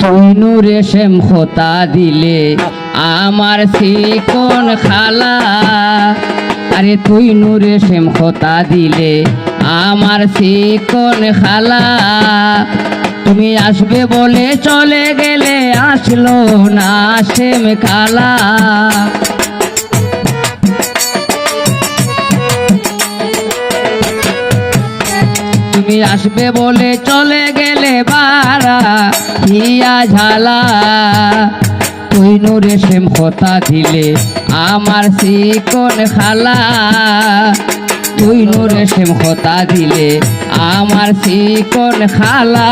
তুই নূরে শ্যাম দিলে আমার শিকন খালা। আরে তুই নূরে শ্যাম খোতা দিলে আমার শিকন খালা। তুমি আসবে বলে চলে গেলে আসলো না শ্যাম খালা। তুমি আসবে বলে চলে গেলে বারা হিয়া ঝালা। তুই নূরে সেম কথা দিলে আমার শিকন খালা। তুই নূরে সেম কথা দিলে আমার শিকন খালা।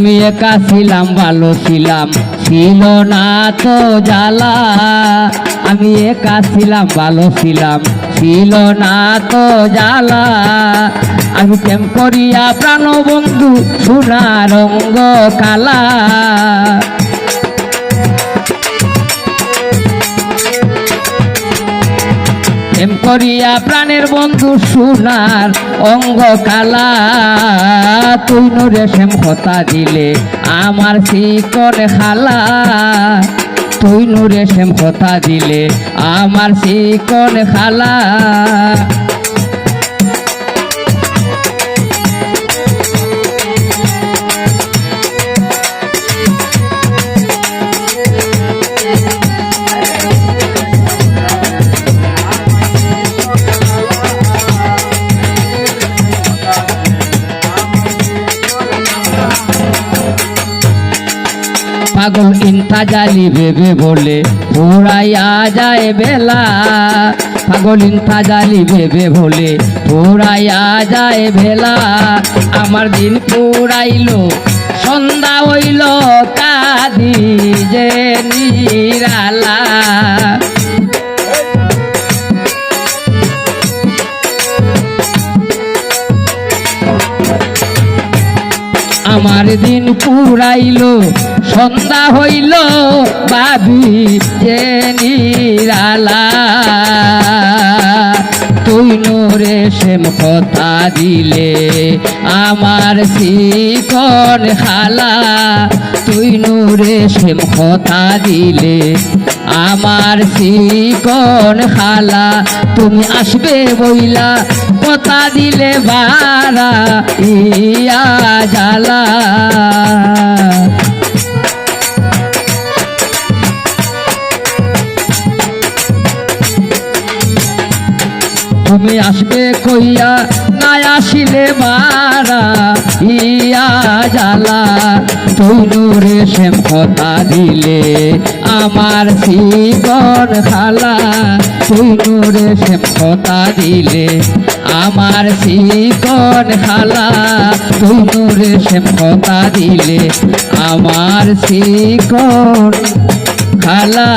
আমি একা ছিলাম, ভালো ছিলাম। ছিল না তো জ্বালা। আমি একা ছিলাম, ভালো ছিলাম। ছিল না তো জ্বালা। আমি প্রেম করিয়া প্রাণবন্ধু সোনা রঙ্গ কালা। করিয়া প্রাণের বন্ধু সোনার অঙ্গ কালা। তুই নুরে শ্যাম কথা দিলে আমার শিকন খালা। তুই নুরে শ্যাম কথা দিলে আমার শিকন খালা। পাগল ইন্তা জালি ভেবে বলে পুরাইয়া যায় বেলা। পাগল ইন্তা জালি ভেবে বলে পুরাইয়া যায় বেলা। আমার দিন পুরাইলো, সন্ধ্যা হইল কাদি যে নিরালা। আমার দিন পুরাইল সন্ধ্যা হইল, বাবি যে নিরালা তুই নোরে সেম কথা দিলে, আমার শিকন খালা। তুই নোরে সেম কথা দিলে, আমার শিকন খালা। তুমি আসবে বইলা, কথা দিলে বারা, ইয়া জালা। তুমি আসবে কইয়া, না আসিলে মারা, ইয়া জালা তুই নূরে শ্যাম কথা দিলে আমার শিবন খালা তুই নূরে শ্যাম কথা দিলে আমার শিকন খালা তুই নূরে শ্যাম কথা দিলে আমার শিকন খালা